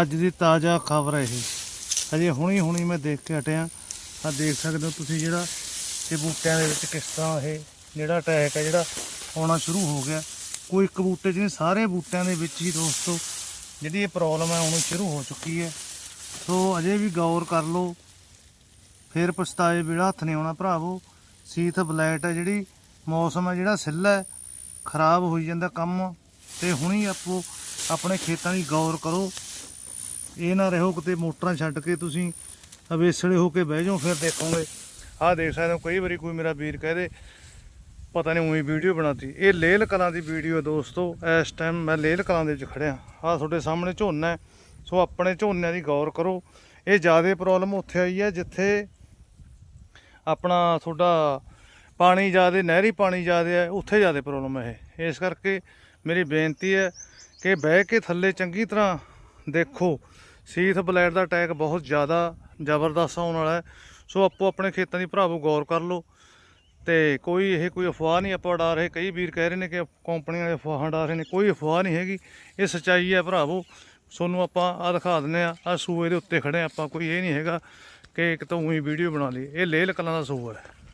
ਅੱਜ ਦੀ ਤਾਜ਼ਾ ਖਬਰ ਹੈ ਇਹ। ਹਜੇ ਹੁਣੀ ਹੁਣੀ ਮੈਂ ਦੇਖ ਕੇ ਹਟਿਆ। ਆ ਦੇਖ ਸਕਦੇ ਹੋ ਤੁਸੀਂ ਜਿਹੜਾ ਇਹ ਬੂਟਿਆਂ ਦੇ ਵਿੱਚ ਕਿਸ ਤਰ੍ਹਾਂ ਇਹ ਜਿਹੜਾ ਅਟੈਕ ਹੈ ਜਿਹੜਾ ਆਉਣਾ ਸ਼ੁਰੂ ਹੋ ਗਿਆ। ਕੋਈ ਇੱਕ ਬੂਟੇ 'ਚ ਨਹੀਂ, ਸਾਰੇ ਬੂਟਿਆਂ ਦੇ ਵਿੱਚ ਹੀ ਦੋਸਤੋ ਜਿਹੜੀ ਇਹ ਪ੍ਰੋਬਲਮ ਹੈ ਆਉਣੀ ਸ਼ੁਰੂ ਹੋ ਚੁੱਕੀ ਹੈ। ਸੋ ਅਜੇ ਵੀ ਗੌਰ ਕਰ ਲਓ। ਫਿਰ ਪਛਤਾਏ ਵੇੜਾ ਹੱਥ ਨਹੀਂ ਆਉਣਾ ਭਰਾਵੋ। ਸੀਥ ਬਲੈਟ ਹੈ ਜਿਹੜੀ, ਮੌਸਮ ਹੈ ਜਿਹੜਾ, ਸਿੱਲਾ ਹੈ ਖਰਾਬ ਹੋਈ ਜਾਂਦਾ ਕੰਮ। ਤੇ ਹੁਣੀ ਆਪੋ ਆਪਣੇ ਖੇਤਾਂ ਦੀ ਗੌਰ ਕਰੋ। ਇਹ ਨਾ ਰਹੋ ਕਿਤੇ ਮੋਟਰਾਂ ਛੱਡ ਕੇ ਤੁਸੀਂ ਅਵੇਸਲੇ ਹੋ ਕੇ ਬਹਿ ਜਾਓ, ਫਿਰ ਦੇਖੋਗੇ। ਆਹ ਦੇਖ ਸਕਦੇ ਹੋ, ਕਈ ਵਾਰੀ ਕੋਈ ਮੇਰਾ ਵੀਰ ਕਹਦੇ, ਪਤਾ ਨਹੀਂ ਉਹੀ ਵੀਡੀਓ ਬਣਾਤੀ। ਇਹ ਲੇਲ ਕਲਾਂ ਦੀ ਵੀਡੀਓ ਦੋਸਤੋ, ਇਸ ਟਾਈਮ ਮੈਂ ਲੇਲ ਕਲਾਂ ਦੇ ਵਿੱਚ ਖੜਿਆ। ਆਹ ਤੁਹਾਡੇ ਸਾਹਮਣੇ ਝੋਨਾ ਹੈ, ਸੋ ਆਪਣੇ ਝੋਨਿਆਂ ਦੀ ਗੌਰ ਕਰੋ। ਇਹ ਜ਼ਿਆਦਾ ਪ੍ਰੋਬਲਮ ਉੱਥੇ ਆਈ ਹੈ ਜਿੱਥੇ ਆਪਣਾ ਤੁਹਾਡਾ ਪਾਣੀ ਜ਼ਿਆਦਾ, ਨਹਿਰੀ ਪਾਣੀ ਜ਼ਿਆਦਾ ਹੈ, ਉੱਥੇ ਜ਼ਿਆਦਾ ਪ੍ਰੋਬਲਮ ਹੈ ਇਹ। ਇਸ ਕਰਕੇ ਮੇਰੀ ਬੇਨਤੀ ਹੈ ਕਿ ਬਹਿ ਕੇ ਥੱਲੇ ਚੰਗੀ ਤਰ੍ਹਾਂ ਦੇਖੋ। ਸੀਥ ਬਲੈਡ ਦਾ ਅਟੈਕ ਬਹੁਤ ਜ਼ਿਆਦਾ ਜ਼ਬਰਦਸਤ ਆਉਣ ਵਾਲਾ ਹੈ। ਸੋ ਆਪੋ ਆਪਣੇ ਖੇਤਾਂ ਦੀ ਭਰਾਵੋ ਗੌਰ ਕਰ ਲਓ। ਤੇ ਕੋਈ ਇਹ ਕੋਈ ਅਫਵਾਹ ਨਹੀਂ, ਆਪਾਂ ਉਡਾ ਰਹੇ, ਕਈ ਵੀਰ ਕਹਿ ਰਹੇ ਨੇ ਕਿ ਕੰਪਨੀਆਂ ਵਾਲੇ ਅਫਵਾਹਾਂ ਉਡਾ ਰਹੇ ਨੇ, ਕੋਈ ਅਫਵਾਹ ਨਹੀਂ ਹੈਗੀ। ਇਹ ਸੱਚਾਈ ਹੈ ਭਰਾਵੋ। ਤੁਹਾਨੂੰ ਆਪਾਂ ਆ ਦਿਖਾ ਦਿੰਨੇ ਆ ਆ ਸੂਏ ਦੇ ਉੱਤੇ ਖੜੇ ਹਾਂ ਆਪਾਂ, ਕੋਈ ਇਹ ਨਹੀਂ ਹੈਗਾ ਕਿ ਇੱਕ ਤਾਂ ਉਹੀ ਵੀਡੀਓ ਬਣਾ ਲਈ ਇਹ ਲੇਲ ਕਲਾਂ ਦਾ ਸੂਆ ਹੈ।